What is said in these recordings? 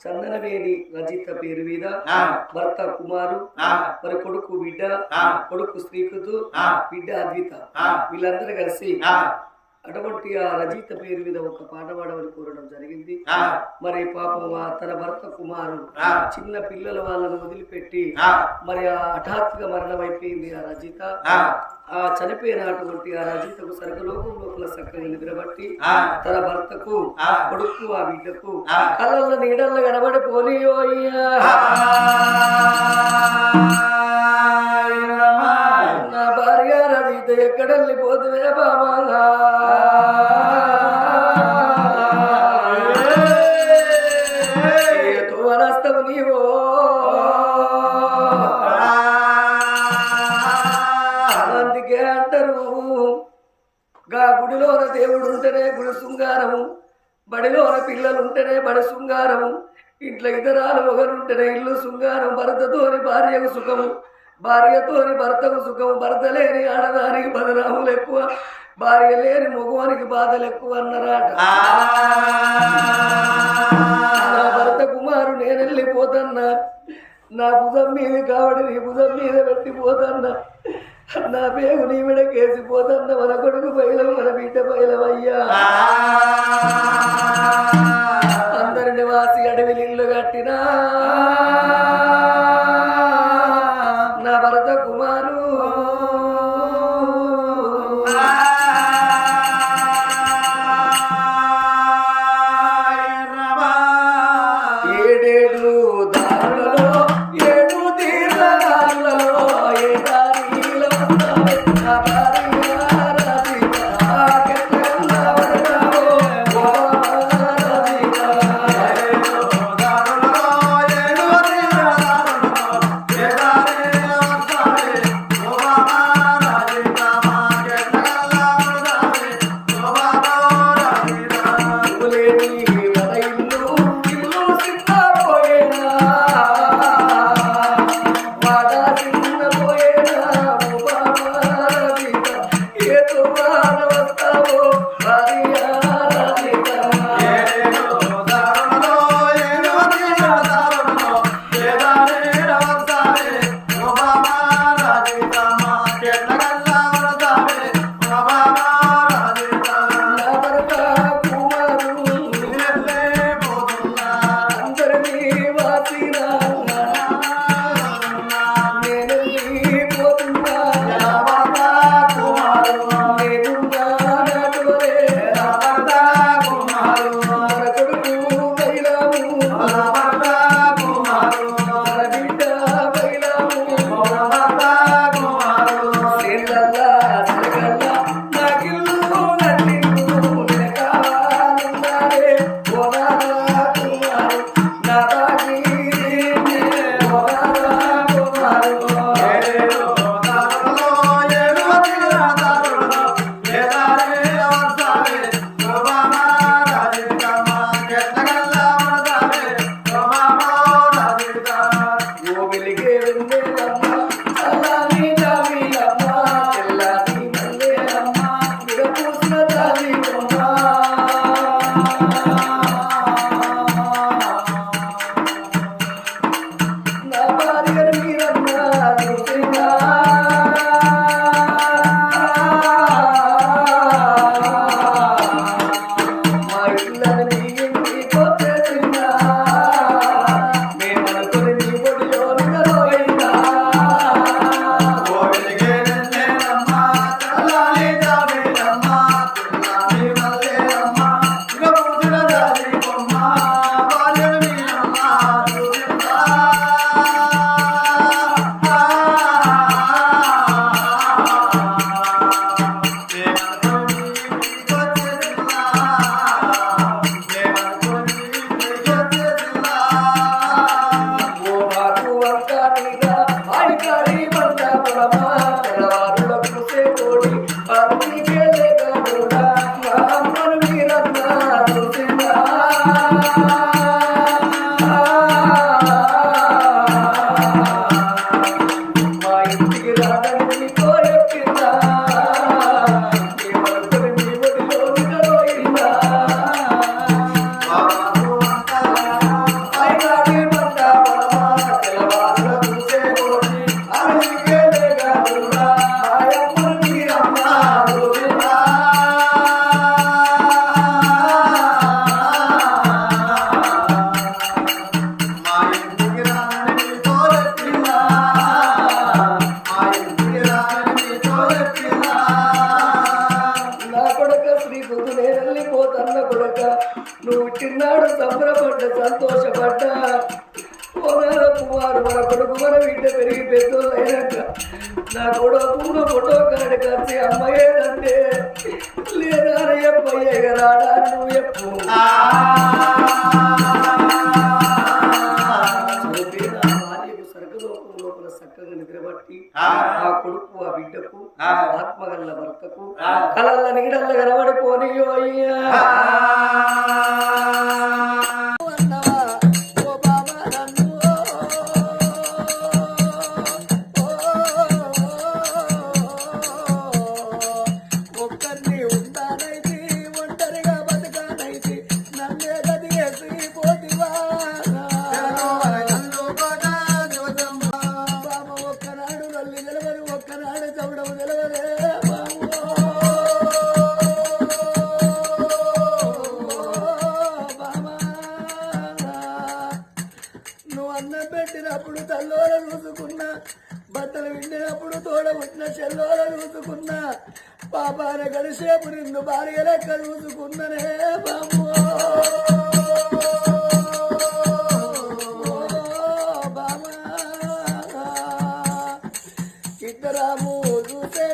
చందనవేణి రజిత పేరు మీద ఆ. భర్త కుమారు ఆ. మరి కొడుకు బిడ్డ ఆ. కొడుకు శ్రీకృతు ఆ. బిడ్డ అద్విత ఆ. వీళ్ళందరూ కలిసి ఆ, అటువంటి ఆ రజిత పేరు మీద ఒక పాట పాడమని కోరడం జరిగింది మరి పాపం తన భర్త కుమారు. చిన్న పిల్లల వాళ్ళను వదిలిపెట్టి. మరి ఆ హఠాత్తుగా మరణం అయిపోయింది ఆ రజిత ఆ. చనిపోయినటువంటి ఆ రజితకు సర్గలోకం లోపల చక్కగా నిద్రబట్టి. తన భర్తకు ఆ. కొడుకు ఆ బిడ్డకు. కళ్ళల్లో నీడల్లో కనబడి పోలియోయ్యా భార్య రజిత ఎక్కడ వెళ్ళిపోతువే బామా ఏతో అనస్తవు నీవో. అందుకే అంటారు గా గుడిలోన దేవుడు ఉంటేనే గుడి శృంగారము బడిలోన పిల్లలు ఉంటేనే బడి శృంగారము ఇంట్లో ఇతరాలు ఒకరుంటేనే ఇల్లు శృంగారం భర్తతోని భార్యకు సుఖము. భార్యతోని భర్తకు సుఖము భర్త లేని ఆడదానికి బదనాములు ఎక్కువ భార్య లేని మగవానికి బాధలు ఎక్కువ అన్నారట. నా భర్త కుమారు నేను వెళ్ళిపోతన్నా నా భుజం మీద కావడి నీ భుజం మీద పెట్టిపోతన్నా నా పేగు నీ మీద కేసిపోతన్నా మన కొడుకు బయలం మన బిడ్డ బయలమయ్యా అందరిని వాసి అడవి ఇల్లు కట్టినా నా కొడుకు ఫోటో కార్డు కలిసి అమ్మయ్యేదంటే లేదా ఎప్పయ్యే కదా నువ్వు ఎప్పు పుట్టినప్పుడు తల్లోల చూసుకున్నా బట్టలు విండినప్పుడు తోడ పుట్టిన చెల్లోల చూసుకున్నా పాపాన కలిసేపు నిన్ను భార్య లెక్క చూసుకున్ననే బాబు. ఇద్దరాము చూసే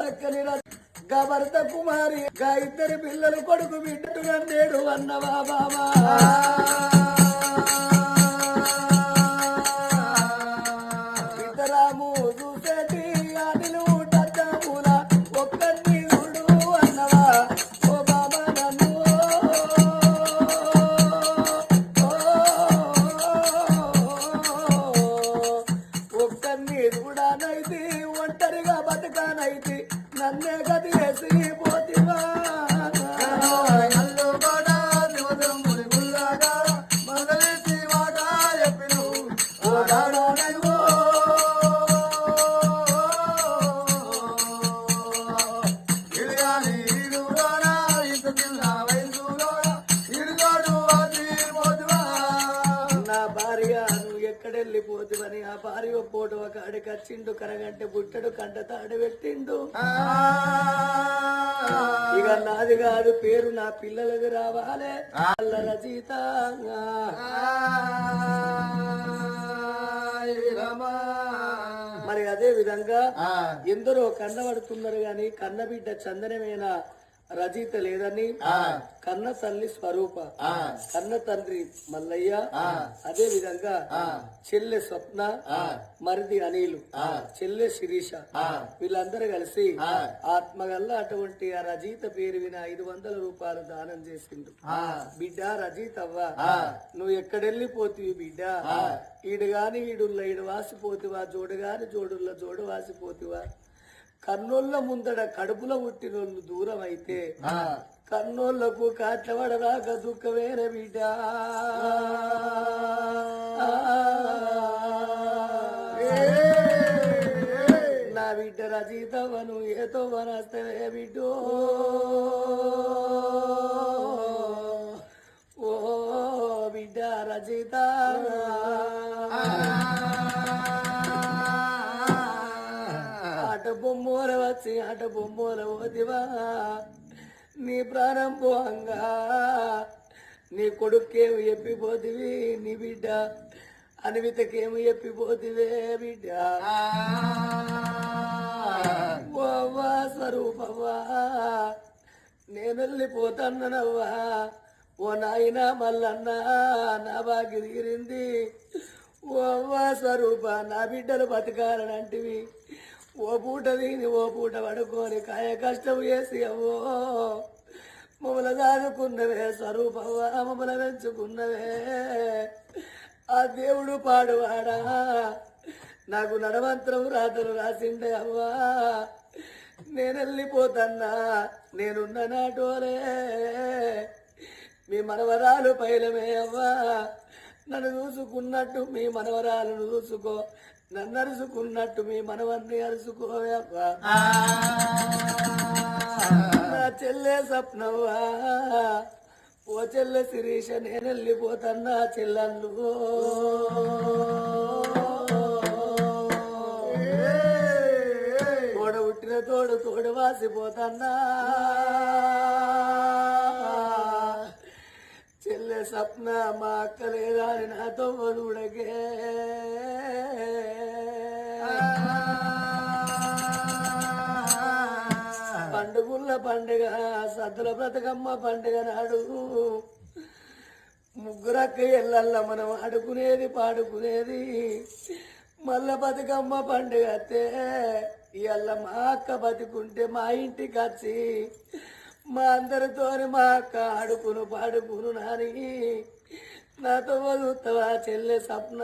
చక్కని గా భర్త కుమారి గా ఇద్దరి పిల్లలు కొడుకు బిడ్డటుగా నేడు అన్నవా బాబా. భార్య పోటు ఒక అడికచ్చిండు కరగంటే బుట్టడు కంట తాడు పెట్టిండు ఇక నాది కాదు పేరు నా పిల్లలది రావాలే. అల్ల రచయిత మరి అదే విధంగా ఎందరో కన్నబడుతున్నారు గాని కన్న బిడ్డ చందనమైన? రచయిత లేదని కన్న తల్లి స్వరూప కన్న తండ్రి మల్లయ్య అదే విధంగా చెల్లె స్వప్న మరిది అనిలు చెల్లె శిరీష. వీళ్ళందరూ కలిసి ఆత్మగల్ల అటువంటి ఆ రచయిత పేరు విన ఐదు వందల రూపాయలు దానం చేసిండు బిడ్డ రచయిత అవ్వ. నువ్వు ఎక్కడెళ్ళిపోతివి బిడ్డ? ఈడు గాని ఈడుల్ల ఈడు వాసిపోతివా? జోడు గాని జోడుల్ల జోడు వాసిపోతివా? కన్నోళ్ళ ముందడ కడుపులో పుట్టినోళ్ళు దూరం అయితే కన్నోళ్ళకు కాట్లవడరాక దుఃఖమేర బిడ్డ. నా బిడ్డ రచయితవను ఏతో వనస్తవే ఆట బొమ్మోల నీ ప్రాణం పోంగా నీ కొడుకేమి చెప్పిపోతివి నీ బిడ్డ అనివితకేమి చెప్పిపోతివే బిడ్డ? ఓవా స్వరూపవ్వా నేను వెళ్ళిపోతానవ్వా ఓ నాయన మల్లన్న నా బాగి తీరింది. స్వరూప నా బిడ్డలు బతకాలనంటివి ఓ పూట తిని ఓ పూట పడుకొని కాయ కష్టం చేసి అవ్వో. మమ్మల దానుకున్నవే స్వరూపవ్వా మమ్మల పెంచుకున్నవే. ఆ దేవుడు పాడువాడా? నాకు నడవంతరం రాతలు రాసిండే అవ్వా. నేను వెళ్ళిపోతన్నా నేనున్న నాటోరే మీ మనవరాలు పైలమే అవ్వా. నన్ను చూసుకున్నట్టు మీ మనవరాలను చూసుకో. నన్ను అరుచుకున్నట్టు మీ మనవన్ని అరుచుకోవే అవ్వా నా చెల్లె సప్నవ్వా ఓ చెల్లె శిరీష నేను వెళ్ళిపోతన్నా చెల్లన్ను. తోడ పుట్టిన తోడు తోడు వాసిపోతన్నా. చెల్లె సప్న మా అక్క లేదా నాతో పండుగుల పండుగ సద్దుల బ్రతకమ్మ పండుగ నాడు ముగ్గురక్క ఎల్లల్ల మనం ఆడుకునేది పాడుకునేది. మల్ల బతుకమ్మ పండుగ అత్తే ఇవాళ మా అక్క బతుకుంటే మా ఇంటికి వచ్చి మా అందరితోని మా అక్క ఆడుకును పాడుకును నాని. నాతో వదులుతావా చెల్లె సప్న?